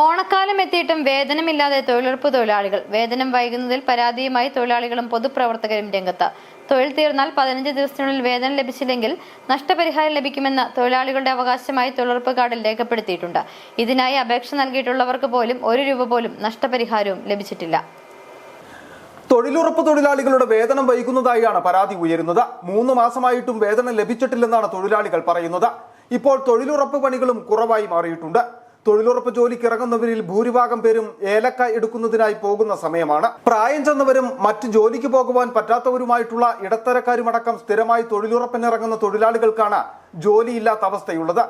ഓണക്കാലം എത്തിയിട്ടും വേതനമില്ലാതെ തൊഴിലുറപ്പ് തൊഴിലാളികൾ വേതനം വൈകുന്നതിൽ പരാതിയുമായി തൊഴിലാളികളും പൊതുപ്രവർത്തകരും രംഗത്ത്. തൊഴിൽ തീർന്നാൽ പതിനഞ്ച് ദിവസത്തിനുള്ളിൽ വേതനം ലഭിച്ചില്ലെങ്കിൽ നഷ്ടപരിഹാരം ലഭിക്കുമെന്ന് തൊഴിലാളികളുടെ അവകാശമായി തൊഴിലുറപ്പ് കാർഡിൽ രേഖപ്പെടുത്തിയിട്ടുണ്ട്. ഇതിനായി അപേക്ഷ നൽകിയിട്ടുള്ളവർക്ക് പോലും ഒരു രൂപ പോലും നഷ്ടപരിഹാരവും ലഭിച്ചിട്ടില്ല. തൊഴിലുറപ്പ് തൊഴിലാളികളുടെ വേതനം വൈകുന്നതായാണ് പരാതി ഉയരുന്നത്. മൂന്ന് മാസമായിട്ടും വേതനം ലഭിച്ചിട്ടില്ലെന്നാണ് തൊഴിലാളികൾ പറയുന്നത്. ഇപ്പോൾ തൊഴിലുറപ്പ് പണികളും കുറവായി മാറിയിട്ടുണ്ട്. തൊഴിലുറപ്പ് ജോലിക്ക് ഇറങ്ങുന്നവരിൽ ഭൂരിഭാഗം പേരും ഏലക്ക എടുക്കുന്നതിനായി പോകുന്ന സമയമാണ്. പ്രായം ചെന്നവരും മറ്റ് ജോലിക്ക് പോകുവാൻ പറ്റാത്തവരുമായിട്ടുള്ള ഇടത്തരക്കാരുമടക്കം സ്ഥിരമായി തൊഴിലുറപ്പിനിറങ്ങുന്ന തൊഴിലാളികൾക്കാണ് ജോലിയില്ലാത്ത അവസ്ഥയുള്ളത്.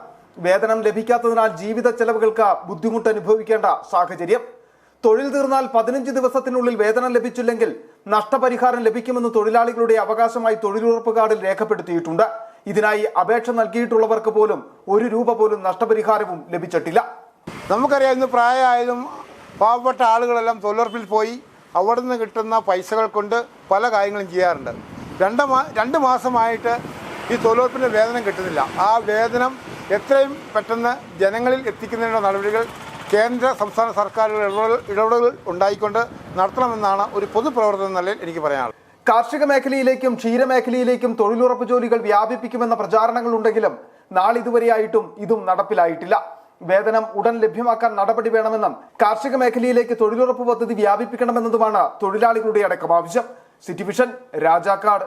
വേതനം ലഭിക്കാത്തതിനാൽ ജീവിത ചെലവുകൾക്ക് ബുദ്ധിമുട്ട് അനുഭവിക്കേണ്ട സാഹചര്യം. തൊഴിൽ തീർന്നാൽ പതിനഞ്ച് ദിവസത്തിനുള്ളിൽ വേതനം ലഭിച്ചില്ലെങ്കിൽ നഷ്ടപരിഹാരം ലഭിക്കുമെന്ന് തൊഴിലാളികളുടെ അവകാശമായി തൊഴിലുറപ്പ് കാർഡിൽ രേഖപ്പെടുത്തിയിട്ടുണ്ട്. ഇതിനായി അപേക്ഷ നൽകിയിട്ടുള്ളവർക്ക് പോലും ഒരു രൂപ പോലും നഷ്ടപരിഹാരവും ലഭിച്ചിട്ടില്ല. നമുക്കറിയാം ഇന്ന് പ്രായമായതും പാവപ്പെട്ട ആളുകളെല്ലാം തൊഴിലുറപ്പിൽ പോയി അവിടെ നിന്ന് കിട്ടുന്ന പൈസകൾ കൊണ്ട് പല കാര്യങ്ങളും ചെയ്യാറുണ്ട്. രണ്ട് മാ രണ്ട് മാസമായിട്ട് ഈ തൊഴിലുറപ്പിന്റെ വേതനം കിട്ടുന്നില്ല. ആ വേതനം എത്രയും പെട്ടെന്ന് ജനങ്ങളിൽ എത്തിക്കുന്നതിനുള്ള നടപടികൾ കേന്ദ്ര സംസ്ഥാന സർക്കാരുകൾ ഇടപെടൽ ഇടപെടലുകൾ ഉണ്ടായിക്കൊണ്ട് നടത്തണമെന്നാണ് ഒരു പൊതുപ്രവർത്തനം നിലയിൽ എനിക്ക് പറയാനുള്ളത്. കാർഷിക മേഖലയിലേക്കും ക്ഷീരമേഖലയിലേക്കും തൊഴിലുറപ്പ് ജോലികൾ വ്യാപിപ്പിക്കുമെന്ന പ്രചാരണങ്ങളുണ്ടെങ്കിലും നാളിതുവരെയായിട്ടും ഇതും നടപ്പിലായിട്ടില്ല. വേതനം ഉടൻ ലഭ്യമാക്കാൻ നടപടി വേണമെന്നും കാർഷിക മേഖലയിലേക്ക് തൊഴിലുറപ്പ് പദ്ധതി വ്യാപിപ്പിക്കണമെന്നതുമാണ് തൊഴിലാളികളുടെ അടക്കം ആവശ്യം. City vision Rajakkad.